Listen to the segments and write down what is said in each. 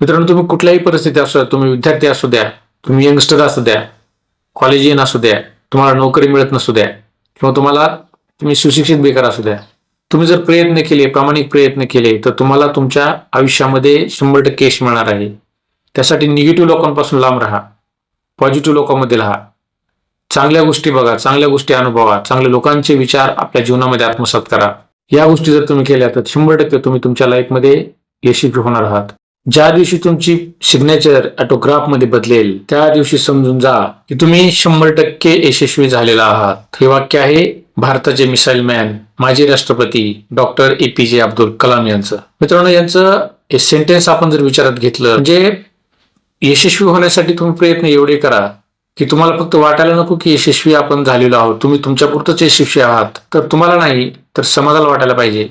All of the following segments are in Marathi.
मित्रांनो तुम्ही कुठल्याही परिस्थिती असू द्या तुम्ही विद्यार्थी असू द्या तुम्ही यंगस्टर असू द्या कॉलेजियन असू द्या तुम्हाला नोकरी मिळत नसू द्या किंवा तुम्हाला तुम्ही सुशिक्षित बेकार असू द्या तुम्ही जर प्रयत्न केले प्रामाणिक प्रयत्न केले तर तुम्हाला तुमच्या आयुष्यामध्ये शंभर टक्के यश मिळणार आहे. त्यासाठी निगेटिव्ह लोकांपासून लांब राहा पॉझिटिव्ह लोकांमध्ये राहा. चांगल्या गोष्टी बघा चांगल्या गोष्टी अनुभवा चांगल्या लोकांचे विचार आपल्या जीवनामध्ये आत्मसात करा. या गोष्टी जर तुम्ही केल्या तर शंभर टक्के तुम्ही तुमच्या लाईफमध्ये यशस्वी होणार आहात. ज्या दिवशी तुमची सिग्नेचर ऑटोग्राफमध्ये बदलेल त्या दिवशी समजून जा की तुम्ही शंभर टक्के यशस्वी झालेला आहात. हे वाक्य आहे भारताचे मिसाईल मॅन माजी राष्ट्रपती doctor A P J Abdul Kalam यांचं. मित्रांनो यांचं हे सेंटेन्स आपण जर विचारात घेतलं म्हणजे यशस्वी होण्यासाठी तुम्ही प्रयत्न एवढे करा की तुम्हाला फक्त वाटायला नको की यशस्वी आपण झालेलो आहोत. तुम्ही तुमच्या पुरतच यशस्वी आहात. तर तुम्हाला नाही तर समाजाला वाटायला पाहिजे.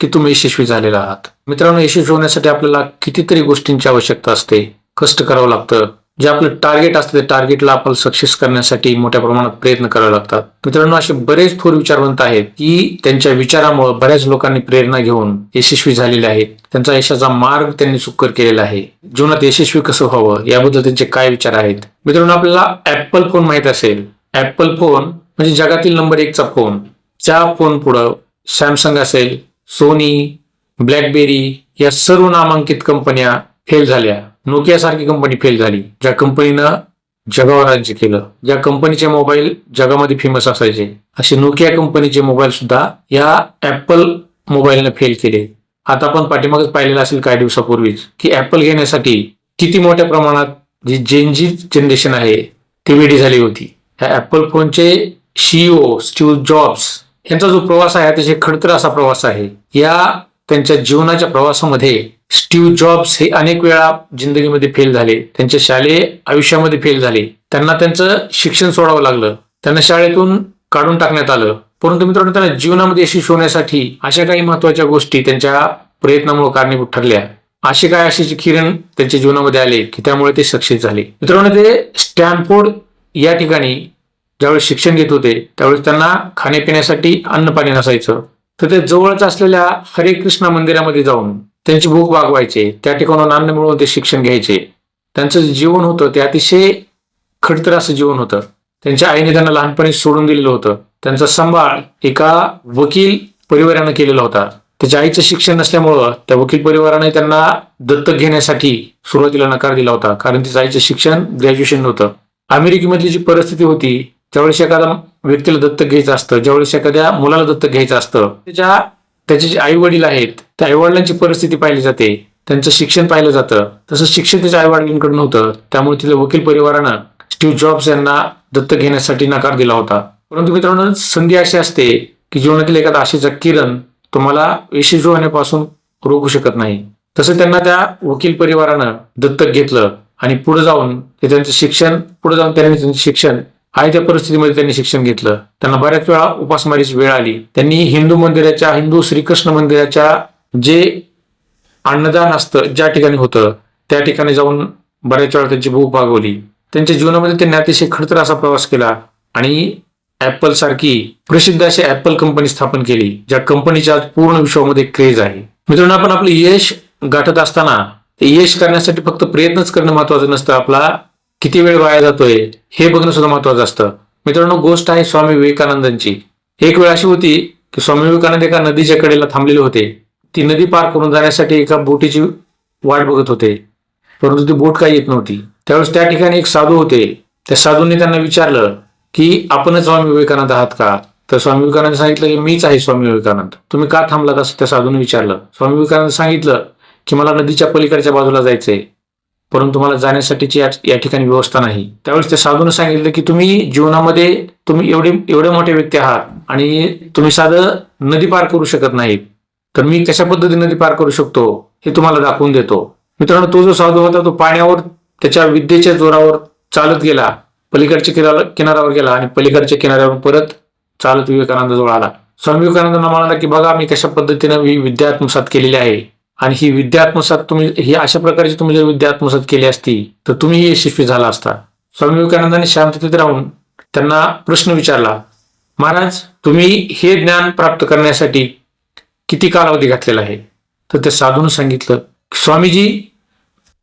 की तुम्ही यशस्वी झालेला आहात. मित्रांनो यशस्वी होण्यासाठी आपल्याला कितीतरी गोष्टींची आवश्यकता असते. कष्ट करावं लागतं. जे आपलं टार्गेट असतं ते टार्गेटला आपण सक्सेस करण्यासाठी मोठ्या प्रमाणात प्रयत्न करावे लागतात. मित्रांनो असे बरेच थोर विचारवंत आहेत की त्यांच्या विचारामुळे बऱ्याच लोकांनी प्रेरणा घेऊन यशस्वी झालेले आहेत. त्यांचा यशाचा मार्ग त्यांनी सुकर केलेला आहे. जीवनात यशस्वी कसं व्हावं याबद्दल त्यांचे काय विचार आहेत? मित्रांनो आपल्याला ऍपल फोन माहीत असेल. ऍपल फोन म्हणजे जगातील नंबर एकचा फोन त्या फोन पुढं सॅमसंग असेल सोनी ब्लॅकबेरी या सर्व नामांकित कंपन्या फेल झाल्या. नोकिया सारखी कंपनी फेल झाली ज्या कंपनीनं जगावर राज्य केलं ज्या कंपनीचे मोबाईल जगामध्ये फेमस असायचे. असे नोकिया कंपनीचे मोबाईल सुद्धा या ऍपल मोबाईलनं फेल केले. आता आपण पाठीमागच पाहिलेलं असेल काही दिवसापूर्वीच की ऍपल घेण्यासाठी किती मोठ्या प्रमाणात जी जेनजी जनरेशन आहे ती वेडी झाली होती. ह्या ऍपल फोनचे सीईओ स्टीव्ह जॉब्स यांचा जो प्रवास आहे अतिशय खडतर असा प्रवास आहे. या त्यांच्या जीवनाच्या प्रवासामध्ये स्टीव्ह जॉब्स हे अनेक वेळा जिंदगीमध्ये फेल झाले. त्यांच्या शालेय आयुष्यामध्ये फेल झाले. त्यांना त्यांचं शिक्षण सोडावं लागलं. त्यांना शाळेतून काढून टाकण्यात आलं. परंतु मित्रांनो त्यांना जीवनामध्ये यशस्वी होण्यासाठी अशा काही महत्त्वाच्या गोष्टी त्यांच्या प्रयत्नामुळे कारणीभूत ठरल्या. असे काय असे किरण त्यांच्या जीवनामध्ये आले की त्यामुळे ते सक्सेस झाले. मित्रांनो ते स्टॅनफोर्ड या ठिकाणी ज्यावेळेस शिक्षण घेत होते त्यावेळेस त्यांना खाण्यापिण्यासाठी अन्न पाणी नसायचं. तर ते जवळच असलेल्या हरे कृष्णा मंदिरामध्ये जाऊन त्यांची भूक भागवायचे. त्या ठिकाणून अन्न मिळवून ते शिक्षण घ्यायचे. त्यांचं जीवन होतं ते अतिशय खडतर असं जीवन होतं. त्यांच्या आईने त्यांना लहानपणी सोडून दिलेलं होतं. त्यांचा सांभाळ एका वकील परिवारानं केलेला होता. त्याच्या आईचं शिक्षण नसल्यामुळं त्या वकील परिवाराने त्यांना दत्तक घेण्यासाठी सुरुवातीला नकार दिला होता. कारण तिच्या आईचं शिक्षण ग्रॅज्युएशन नव्हतं. अमेरिकेमधली जी परिस्थिती होती ज्यावेळेस एखाद्या व्यक्तीला दत्तक घ्यायचं असतं ज्यावेळेस एखाद्या मुलाला दत्तक घ्यायचं असतं त्याच्या त्याचे जे आई वडील आहेत त्या आई वडिलांची परिस्थिती पाहिली जाते त्यांचं शिक्षण पाहिलं जातं. तसं शिक्षण त्याच्या आई होतं त्यामुळे तिथल्या वकील परिवारानं स्टीव्ह जॉब्स यांना दत्तक घेण्यासाठी नकार दिला होता. परंतु मित्रांनो संधी अशी असते की जीवनातील एखादा आशेचा किरण तुम्हाला यशस्वी होण्यापासून रोखू शकत नाही. तसं त्यांना त्या वकील परिवारानं दत्तक घेतलं आणि पुढे जाऊन ते त्यांचं शिक्षण पुढे जाऊन त्यांनी त्यांचं शिक्षण आहे त्या परिस्थितीमध्ये त्यांनी शिक्षण घेतलं. त्यांना बऱ्याच वेळा उपासमारीची वेळ आली. त्यांनी हिंदू मंदिराच्या हिंदू श्रीकृष्ण मंदिराच्या जे अन्नदान असतं ज्या ठिकाणी होतं त्या ठिकाणी जाऊन बऱ्याच वेळा त्यांची भूक भागवली. त्यांच्या जीवनामध्ये त्यांनी अतिशय खडतर असा प्रवास केला आणि ऍपल सारखी प्रसिद्ध अशी ऍपल कंपनी स्थापन केली ज्या कंपनीच्या आज पूर्ण विश्वामध्ये क्रेज आहे. मित्रांनो आपण आपलं यश गाठत असताना ते यश करण्यासाठी फक्त प्रयत्नच करणं महत्वाचं नसतं. आपला किती वेळ वाया जातोय हे बघणं सुद्धा महत्वाचं असतं. मित्रांनो गोष्ट आहे स्वामी विवेकानंदांची. एक वेळ अशी होती की स्वामी विवेकानंद एका नदीच्या कडेला थांबलेले होते. ती नदी पार करून जाण्यासाठी एका बोटीची वाट बघत होते. परंतु ती बोट काही येत नव्हती. त्यावेळेस त्या ठिकाणी एक साधू होते. त्या साधूंनी त्यांना विचारलं की आपणच स्वामी विवेकानंद आहात का? तर स्वामी विवेकानंद सांगितलं की मीच आहे स्वामी विवेकानंद. तुम्ही का थांबलात? असं त्या साधूने विचारलं. स्वामी विवेकानंद सांगितलं की मला नदीच्या पलीकडच्या बाजूला जायचंय. परंतु मला जाण्यासाठीची या ठिकाणी व्यवस्था नाही. त्यावेळेस ते साधून सांगितलं की तुम्ही जीवनामध्ये तुम्ही एवढे एवढे मोठे व्यक्ती आहात आणि तुम्ही साधं नदी पार करू शकत नाहीत. तर मी कशा पद्धतीने नदी पार करू शकतो हे तुम्हाला दाखवून देतो. मित्रांनो तो जो साधू होता तो पाण्यावर त्याच्या विद्येच्या जोरावर चालत गेला. पलीकडच्या किनारा किनाऱ्यावर गेला आणि पलीकडच्या किनाऱ्यावर परत चालत विवेकानंद आला. स्वामी विवेकानंदांना म्हणाला की बघा मी कशा पद्धतीनं ही विद्या आत्मसात केलेली आहे. आणि ही विद्या आत्मसात तुम्ही ही अशा प्रकारची तुम्ही जर विद्या आत्मसात केली असती तर तुम्ही यशस्वी झाला असता. स्वामी विवेकानंदांनी शांततेत राहून त्यांना प्रश्न विचारला महाराज तुम्ही हे ज्ञान प्राप्त करण्यासाठी किती कालावधी घातलेला आहे? तर ते साधून सांगितलं स्वामीजी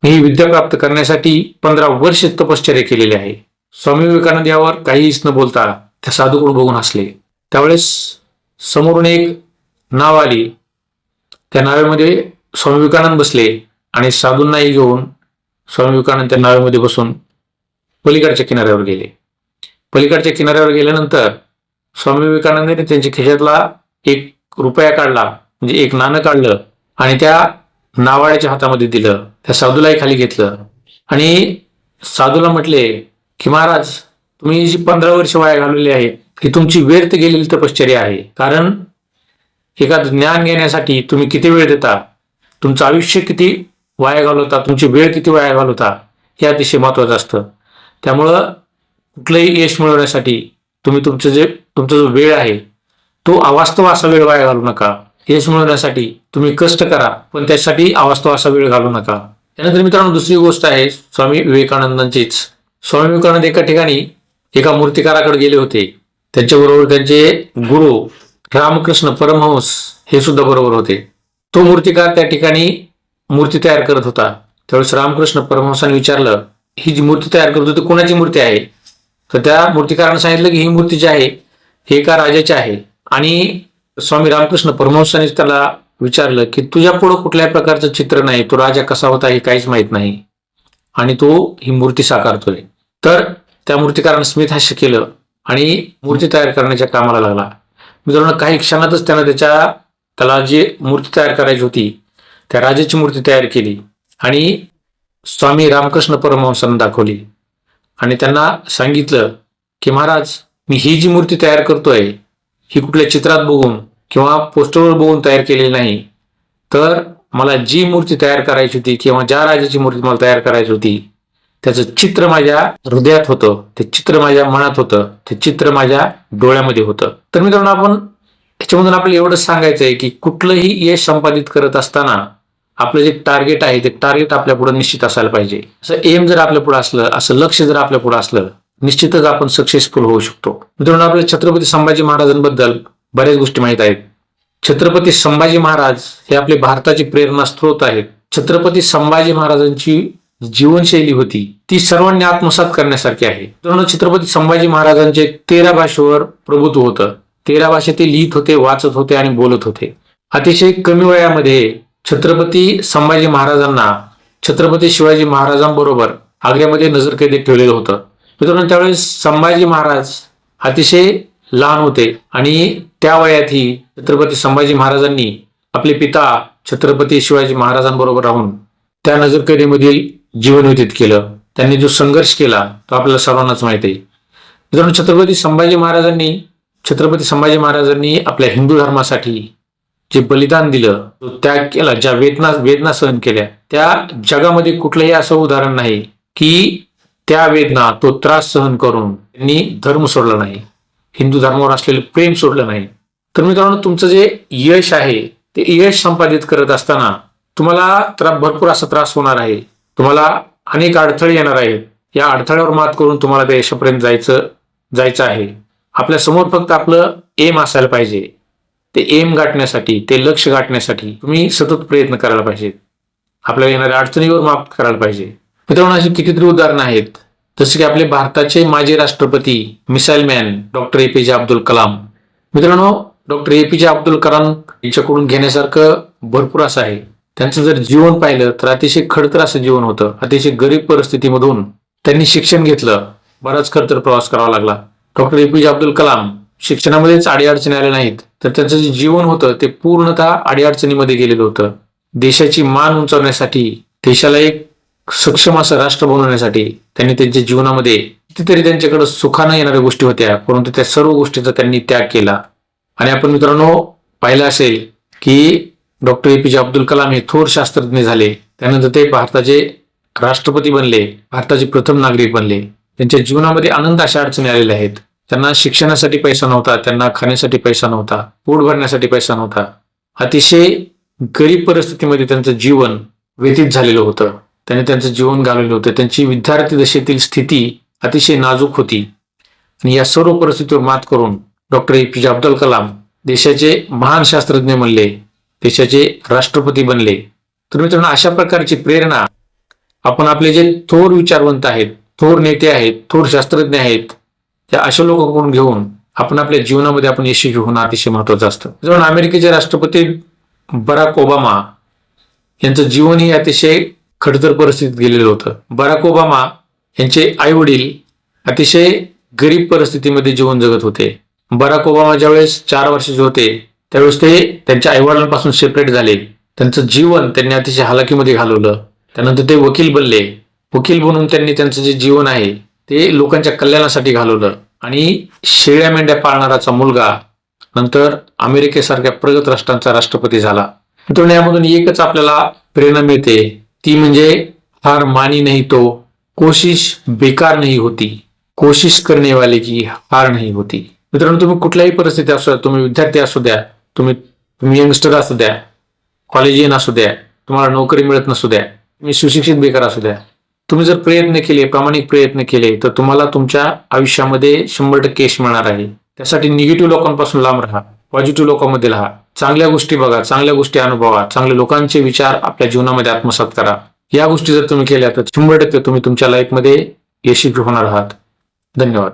ही विद्या प्राप्त करण्यासाठी पंधरा वर्ष तपश्चर्या केलेली आहे. स्वामी विवेकानंद यावर काहीच न बोलता त्या साधूकडून बघून हसले. त्यावेळेस समोरून एक नाव आली. त्या नावेमध्ये स्वामी विवेकानंद बसले आणि साधूंनाही घेऊन स्वामी विवेकानंद त्या नावेमध्ये बसून पलीकडच्या किनाऱ्यावर गेले. पलीकडच्या किनाऱ्यावर गेल्यानंतर स्वामी विवेकानंदाने त्यांच्या खिशातला एक रुपया काढला म्हणजे एक नाणं काढलं आणि त्या नावाड्याच्या हातामध्ये दिलं त्या साधूलाही खाली घेतलं. आणि साधूला म्हटले की महाराज तुम्ही जी पंधरा वर्ष वाया घालवली आहे ही तुमची व्यर्थ गेलेली तपश्चर्या आहे. कारण एखादं ज्ञान घेण्यासाठी तुम्ही किती वेळ देता? तुमचं आयुष्य किती वाया घालवता तुमची वेळ किती वाया घालवता हे अतिशय महत्वाचं असतं. त्यामुळं कुठलंही यश मिळवण्यासाठी तुम्ही तुमचं जे तुमचा जो वेळ आहे तो अवास्तव असा वेळ वाया घालू नका. यश मिळवण्यासाठी तुम्ही कष्ट करा पण त्यासाठी अवास्तव असा वेळ घालू नका. त्यानंतर मित्रांनो दुसरी गोष्ट आहे स्वामी विवेकानंदांचीच. स्वामी विवेकानंद एका ठिकाणी एका मूर्तिकाराकडे गेले होते. त्यांच्याबरोबर त्यांचे गुरु रामकृष्ण परमहंस हे सुद्धा बरोबर होते. तो मूर्तिकार त्या ठिकाणी मूर्ती तयार करत होता. त्यावेळेस रामकृष्ण परमहंसाने विचारलं ही जी मूर्ती तयार करत होती कोणाची मूर्ती आहे? तर त्या मूर्तिकारानं सांगितलं की ही मूर्ती जी आहे ही एका राजाची आहे. आणि स्वामी रामकृष्ण परमहंसाने त्याला विचारलं की तुझ्या पुढं कुठल्याही प्रकारचं चित्र नाही तो राजा कसा होता हे काहीच माहीत नाही आणि तो ही मूर्ती साकारतोय. तर त्या मूर्तिकारानं स्मित हास्य केलं आणि मूर्ती तयार करण्याच्या कामाला लागला. मित्रांनो काही क्षणातच त्यानं त्याच्या त्याला जी मूर्ती तयार करायची होती. त्या राजाची मूर्ती तयार केली आणि स्वामी रामकृष्ण परमहंसांना दाखवली. आणि त्यांना सांगितलं की महाराज मी ही जी मूर्ती तयार करतोय ही कुठल्या चित्रात बघून किंवा पोस्टरवर बघून तयार केलेली नाही. तर मला जी मूर्ती तयार करायची होती किंवा ज्या राजाची मूर्ती मला तयार करायची होती त्याचं चित्र माझ्या हृदयात होतं ते चित्र माझ्या मनात होतं ते चित्र माझ्या डोळ्यामध्ये होतं. तर मित्रांनो आपण त्याच्यामधून आपल्याला एवढं सांगायचं आहे की कुठलंही यश संपादित करत असताना आपलं जे टार्गेट आहे ते टार्गेट आपल्या पुढे निश्चित असायला पाहिजे. असं एम जर आपल्या पुढे असलं असं लक्ष जर आपल्या पुढे असलं निश्चितच आपण सक्सेसफुल होऊ शकतो. मित्रांनो आपल्या छत्रपती संभाजी महाराजांबद्दल बऱ्याच गोष्टी माहीत आहेत. छत्रपती संभाजी महाराज हे आपले भारताचे प्रेरणा स्त्रोत आहेत. छत्रपती संभाजी महाराजांची जीवनशैली होती. ती सर्वांनी आत्मसात करण्यासारखी आहे. मित्रांनो छत्रपती संभाजी महाराजांचे तेरा भाषेवर प्रभुत्व होतं. तेरा भाषेत ते लिहित होते वाचत होते आणि बोलत होते. अतिशय कमी वयामध्ये छत्रपती संभाजी महाराजांना छत्रपती शिवाजी महाराजांबरोबर आग्र्यामध्ये नजरकैदेत ठेवलेलं होतं. मित्रांनो त्यावेळेस संभाजी महाराज अतिशय लहान होते आणि त्या वयातही छत्रपती संभाजी महाराजांनी आपले पिता छत्रपती शिवाजी महाराजांबरोबर राहून त्या नजरकैदेमधील जीवन व्यतीत केलं. त्यांनी जो संघर्ष केला तो आपल्याला सर्वांनाच माहिती आहे. मित्रांनो छत्रपती संभाजी महाराजांनी छत्रपती संभाजी महाराजांनी आपल्या हिंदू धर्मासाठी जे बलिदान दिलं तो त्याग केला ज्या वेदना वेदना सहन केल्या त्या जगामध्ये कुठलंही असं उदाहरण नाही की त्या वेदना तो त्रास सहन करून त्यांनी धर्म सोडला नाही हिंदू धर्मावर असलेलं प्रेम सोडलं नाही. तर मित्रांनो तुमचं जे यश आहे ते यश संपादित करत असताना तुम्हाला त्रा भरपूर असा त्रास होणार आहे. तुम्हाला अनेक अडथळे येणार आहेत. या अडथळ्यावर मात करून तुम्हाला त्या यशापर्यंत जायचं जायचं आहे. आपल्यासमोर फक्त आपलं एम असायला पाहिजे. ते एम गाठण्यासाठी ते लक्ष गाठण्यासाठी तुम्ही सतत प्रयत्न करायला पाहिजेत. आपल्याला येणाऱ्या अडचणीवर माफ करायला पाहिजे. मित्रांनो अशी कितीतरी उदाहरणं आहेत. जसे की आपले भारताचे माजी राष्ट्रपती missile man doctor A P J Abdul Kalam. मित्रांनो doctor A P J Abdul Kalam यांच्याकडून घेण्यासारखं भरपूर असं आहे. त्यांचं जर जीवन पाहिलं तर अतिशय खडतर असं जीवन होतं. अतिशय गरीब परिस्थितीमधून त्यांनी शिक्षण घेतलं. बराच खडतर प्रवास करावा लागला. Doctor A P J Abdul Kalam शिक्षणामध्येच अडीअडचणी आल्या नाहीत. तर त्यांचं जे जीवन होतं ते पूर्णतः अडीअडचणीमध्ये गेलेलं होतं. देशाची मान उंचावण्यासाठी देशाला एक सक्षम असं राष्ट्र बनवण्यासाठी त्यांनी त्यांच्या जीवनामध्ये कितीतरी त्यांच्याकडे सुखानं येणाऱ्या गोष्टी होत्या परंतु त्या सर्व गोष्टीचा त्यांनी त्याग केला. आणि आपण मित्रांनो पाहिलं असेल की doctor A P J Abdul Kalam हे थोर शास्त्रज्ञ झाले. त्यानंतर ते भारताचे राष्ट्रपती बनले भारताचे प्रथम नागरिक बनले. त्यांच्या जीवनामध्ये आनंद अशा अडचणी आलेल्या आहेत. त्यांना शिक्षणासाठी पैसा नव्हता त्यांना खाण्यासाठी पैसा नव्हता पोट भरण्यासाठी पैसा नव्हता. अतिशय गरीब परिस्थितीमध्ये त्यांचं जीवन व्यतीत झालेलं होतं. त्यांनी त्यांचं जीवन घालवलं होतं. त्यांची विद्यार्थी दशेतील स्थिती अतिशय नाजूक होती. आणि या सर्व परिस्थितीवर मात करून doctor A P J Abdul Kalam देशाचे महान शास्त्रज्ञ बनले देशाचे राष्ट्रपती बनले. तर मित्रांनो अशा प्रकारची प्रेरणा आपण आपले जे थोर विचारवंत आहेत थोर नेते आहेत थोर शास्त्रज्ञ आहेत त्या अशा लोकांकडून घेऊन आपण आपल्या जीवनामध्ये आपण यशस्वी होणं अतिशय महत्वाचं असतं. जेव्हा अमेरिकेचे राष्ट्रपती बराक ओबामा यांचं जीवनही अतिशय खडतर परिस्थितीत गेलेलं होतं. बराक ओबामा यांचे आई वडील अतिशय गरीब परिस्थितीमध्ये जीवन जगत होते. बराक ओबामा ज्यावेळेस चार वर्षाचे होते त्यावेळेस ते त्यांच्या आईवडिलांपासून सेपरेट झाले. त्यांचं जीवन त्यांनी अतिशय हालाकीमध्ये घालवलं. त्यानंतर ते वकील बनले. वकील बनून त्यांनी त्यांचं जे जीवन आहे ते लोकांच्या कल्याणासाठी घालवलं. आणि शेळ्या मेंढ्या पाळणाराचा मुलगा नंतर अमेरिकेसारख्या प्रगत राष्ट्रांचा राष्ट्रपती झाला. मित्रांनो यामधून एकच आपल्याला प्रेरणा मिळते. ती म्हणजे हार मानी नाही तो कोशिश बेकार नाही होती. कोशिश करणे वाले की हार नाही होती. मित्रांनो तुम्ही कुठल्याही परिस्थिती असू द्या तुम्ही विद्यार्थी असू द्या तुम्ही तुम्ही यंगस्टर असू द्या कॉलेजियन असू द्या तुम्हाला नोकरी मिळत नसू द्या तुम्ही सुशिक्षित बेकार असू द्या. तुम्ही जर प्रयत्न केले प्रामाणिक प्रयत्न केले तर तुम्हाला तुमच्या आयुष्यामध्ये शंभर टक्के यश मिळणार आहे. त्यासाठी निगेटिव्ह लोकांपासून लांब राहा पॉझिटिव्ह लोकांमध्ये राहा. चांगल्या गोष्टी बघा चांगल्या गोष्टी अनुभवा चांगल्या लोकांचे विचार आपल्या जीवनामध्ये आत्मसात करा. या गोष्टी जर तुम्ही केल्या तर शंभर टक्के तुम्ही तुमच्या लाईफमध्ये यशस्वी होणार आहात. धन्यवाद.